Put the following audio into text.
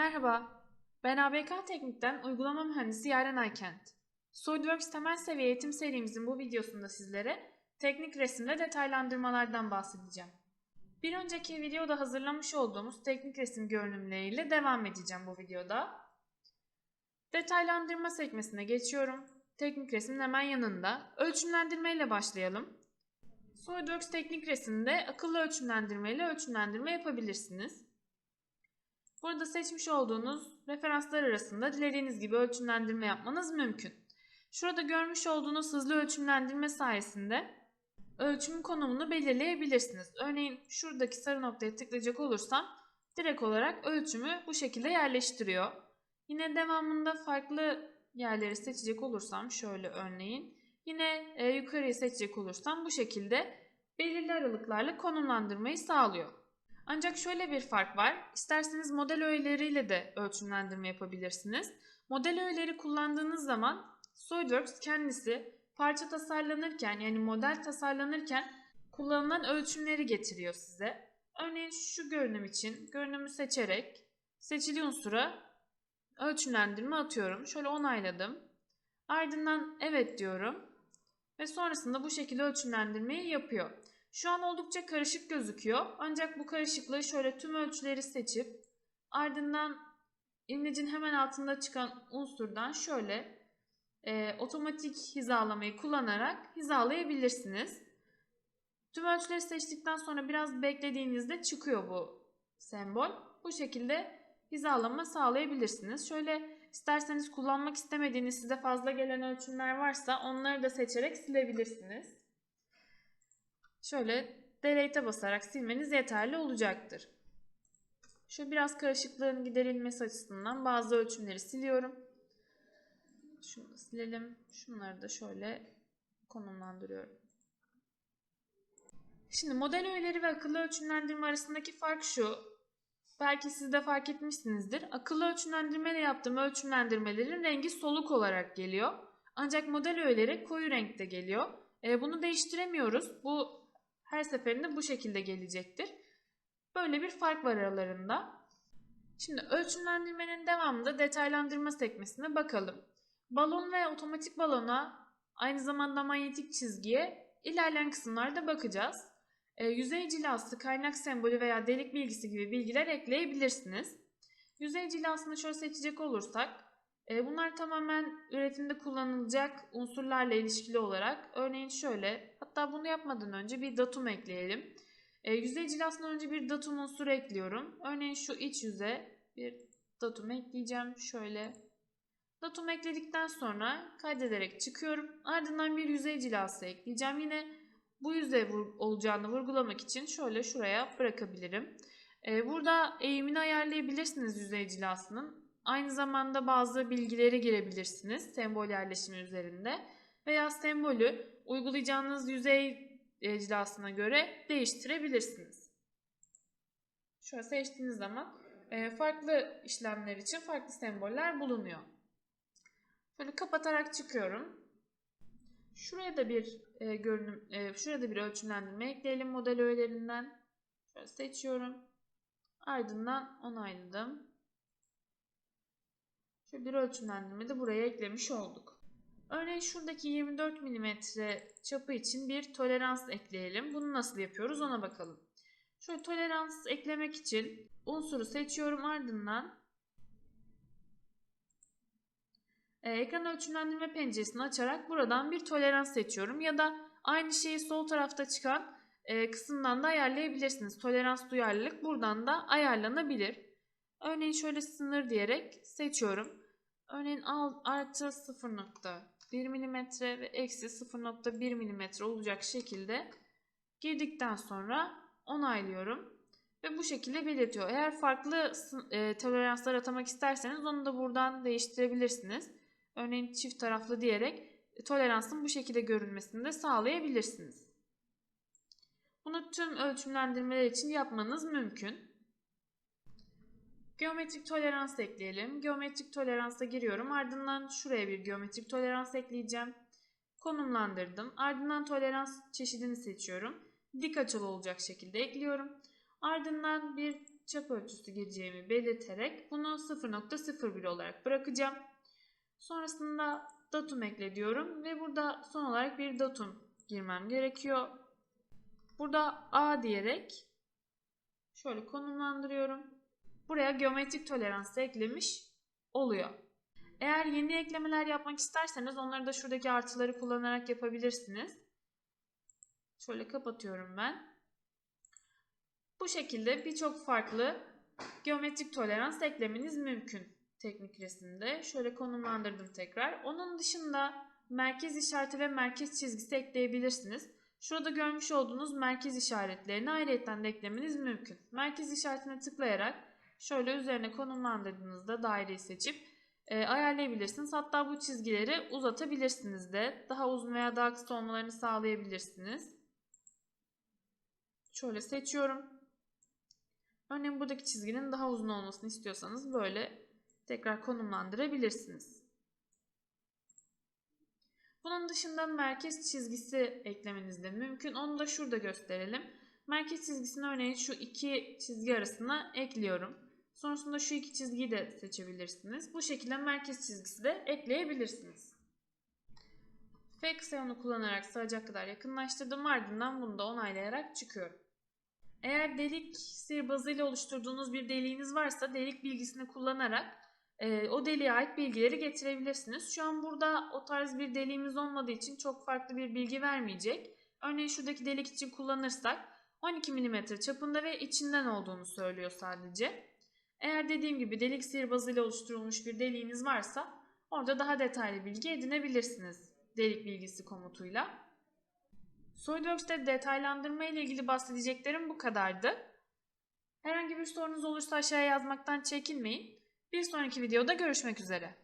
Merhaba, ben ABK Teknik'ten uygulama mühendisi Yaren Aykent. SolidWorks temel seviye eğitim serimizin bu videosunda sizlere teknik resimde detaylandırmalardan bahsedeceğim. Bir önceki videoda hazırlamış olduğumuz teknik resim görünümleriyle devam edeceğim bu videoda. Detaylandırma sekmesine geçiyorum. Teknik resmin hemen yanında. Ölçümlendirme ile başlayalım. SolidWorks teknik resimde akıllı ölçümlendirme ile ölçümlendirme yapabilirsiniz. Burada seçmiş olduğunuz referanslar arasında dilediğiniz gibi ölçümlendirme yapmanız mümkün. Şurada görmüş olduğunuz hızlı ölçümlendirme sayesinde ölçüm konumunu belirleyebilirsiniz. Örneğin şuradaki sarı noktaya tıklayacak olursam direkt olarak ölçümü bu şekilde yerleştiriyor. Yine devamında farklı yerleri seçecek olursam şöyle örneğin yine e, yukarıyı seçecek olursam bu şekilde belirli aralıklarla konumlandırmayı sağlıyor. Ancak şöyle bir fark var. İsterseniz model öğeleriyle de ölçümlendirme yapabilirsiniz. Model öğeleri kullandığınız zaman SolidWorks kendisi parça tasarlanırken yani model tasarlanırken kullanılan ölçümleri getiriyor size. Örneğin şu görünüm için görünümü seçerek seçili unsura ölçümlendirme atıyorum. Şöyle onayladım. Ardından evet diyorum. Ve sonrasında bu şekilde ölçümlendirmeyi yapıyor. Şu an oldukça karışık gözüküyor. Ancak bu karışıklığı şöyle tüm ölçüleri seçip ardından imlecin hemen altında çıkan unsurdan şöyle e, otomatik hizalamayı kullanarak hizalayabilirsiniz. Tüm ölçüleri seçtikten sonra biraz beklediğinizde çıkıyor bu sembol. Bu şekilde hizalama sağlayabilirsiniz. Şöyle isterseniz kullanmak istemediğiniz size fazla gelen ölçümler varsa onları da seçerek silebilirsiniz. Şöyle delete'e basarak silmeniz yeterli olacaktır. Şu biraz karışıklığın giderilmesi açısından bazı ölçümleri siliyorum. Şunu silelim. Şunları da şöyle konumlandırıyorum. Şimdi model öğeleri ve akıllı ölçümlendirme arasındaki fark şu. Belki siz de fark etmişsinizdir. Akıllı ölçümlendirme ile yaptığım ölçümlendirmelerin rengi soluk olarak geliyor. Ancak model öğeleri koyu renkte geliyor. E, bunu değiştiremiyoruz. Bu her seferinde bu şekilde gelecektir. Böyle bir fark var aralarında. Şimdi ölçümlendirmenin devamında detaylandırma sekmesine bakalım. Balon ve otomatik balona aynı zamanda manyetik çizgiye ilerleyen kısımlarda bakacağız. E, yüzey cilası, kaynak sembolü veya delik bilgisi gibi bilgiler ekleyebilirsiniz. Yüzey cilasını şöyle seçecek olursak bunlar tamamen üretimde kullanılacak unsurlarla ilişkili olarak örneğin şöyle hatta bunu yapmadan önce bir datum ekleyelim. E, yüzey cilasından önce bir datum unsuru ekliyorum. Örneğin şu iç yüze bir datum ekleyeceğim. Şöyle datum ekledikten sonra kaydederek çıkıyorum. Ardından bir yüzey cilası ekleyeceğim. Yine bu yüzey olacağını vurgulamak için şöyle şuraya bırakabilirim. E, burada eğimini ayarlayabilirsiniz yüzey cilasının. Aynı zamanda bazı bilgileri girebilirsiniz sembol yerleşimi üzerinde veya sembolü uygulayacağınız yüzey cilasına göre değiştirebilirsiniz. Şöyle seçtiğiniz zaman e, farklı işlemler için farklı semboller bulunuyor. Şöyle kapatarak çıkıyorum. Şuraya da bir e, görünüm, e, şuraya da bir ölçümlendirme ekleyelim model öğelerinden. Şöyle seçiyorum. Ardından onayladım. Şöyle bir ölçümlendirme de buraya eklemiş olduk. Örneğin şuradaki 24 mm çapı için bir tolerans ekleyelim. Bunu nasıl yapıyoruz ona bakalım. Şöyle tolerans eklemek için unsuru seçiyorum ardından e, ekran ölçümlendirme penceresini açarak buradan bir tolerans seçiyorum. Ya da aynı şeyi sol tarafta çıkan e, kısımdan da ayarlayabilirsiniz. Tolerans duyarlılık buradan da ayarlanabilir. Örneğin şöyle sınır diyerek seçiyorum. Örneğin artı 0.1 mm ve eksi 0.1 mm olacak şekilde girdikten sonra onaylıyorum. Ve bu şekilde belirtiyor. Eğer farklı e, toleranslar atamak isterseniz onu da buradan değiştirebilirsiniz. Örneğin çift taraflı diyerek e, toleransın bu şekilde görünmesini de sağlayabilirsiniz. Bunu tüm ölçümlendirmeler için yapmanız mümkün. Geometrik tolerans ekleyelim. Geometrik toleransa giriyorum. Ardından şuraya bir geometrik tolerans ekleyeceğim. Konumlandırdım. Ardından tolerans çeşidini seçiyorum. Dik açılı olacak şekilde ekliyorum. Ardından bir çap ölçüsü gireceğimi belirterek bunu 0.01 olarak bırakacağım. Sonrasında datum ekle diyorum ve burada son olarak bir datum girmem gerekiyor. Burada A diyerek şöyle konumlandırıyorum. Buraya geometrik tolerans eklemiş oluyor. Eğer yeni eklemeler yapmak isterseniz onları da şuradaki artıları kullanarak yapabilirsiniz. Şöyle kapatıyorum ben. Bu şekilde birçok farklı geometrik tolerans eklemeniz mümkün teknik resimde. Şöyle konumlandırdım tekrar. Onun dışında merkez işareti ve merkez çizgisi ekleyebilirsiniz. Şurada görmüş olduğunuz merkez işaretlerini ayrıyetten de eklemeniz mümkün. Merkez işaretine tıklayarak şöyle üzerine konumlandırdığınızda daireyi seçip e, ayarlayabilirsiniz. Hatta bu çizgileri uzatabilirsiniz de. Daha uzun veya daha kısa olmalarını sağlayabilirsiniz. Şöyle seçiyorum. Örneğin buradaki çizginin daha uzun olmasını istiyorsanız böyle tekrar konumlandırabilirsiniz. Bunun dışında merkez çizgisi eklemeniz de mümkün. Onu da şurada gösterelim. Merkez çizgisini örneğin şu iki çizgi arasına ekliyorum. Sonrasında şu iki çizgiyi de seçebilirsiniz. Bu şekilde merkez çizgisi de ekleyebilirsiniz. F kısayonu kullanarak sığacak kadar yakınlaştırdım. Ardından bunu da onaylayarak çıkıyorum. Eğer delik sihirbazıyla oluşturduğunuz bir deliğiniz varsa delik bilgisini kullanarak e, o deliğe ait bilgileri getirebilirsiniz. Şu an burada o tarz bir deliğimiz olmadığı için çok farklı bir bilgi vermeyecek. Örneğin şuradaki delik için kullanırsak 12 mm çapında ve içinden olduğunu söylüyor sadece. Eğer dediğim gibi delik sihirbazıyla oluşturulmuş bir deliğiniz varsa orada daha detaylı bilgi edinebilirsiniz delik bilgisi komutuyla. SolidWorks'te detaylandırma ile ilgili bahsedeceklerim bu kadardı. Herhangi bir sorunuz olursa aşağıya yazmaktan çekinmeyin. Bir sonraki videoda görüşmek üzere.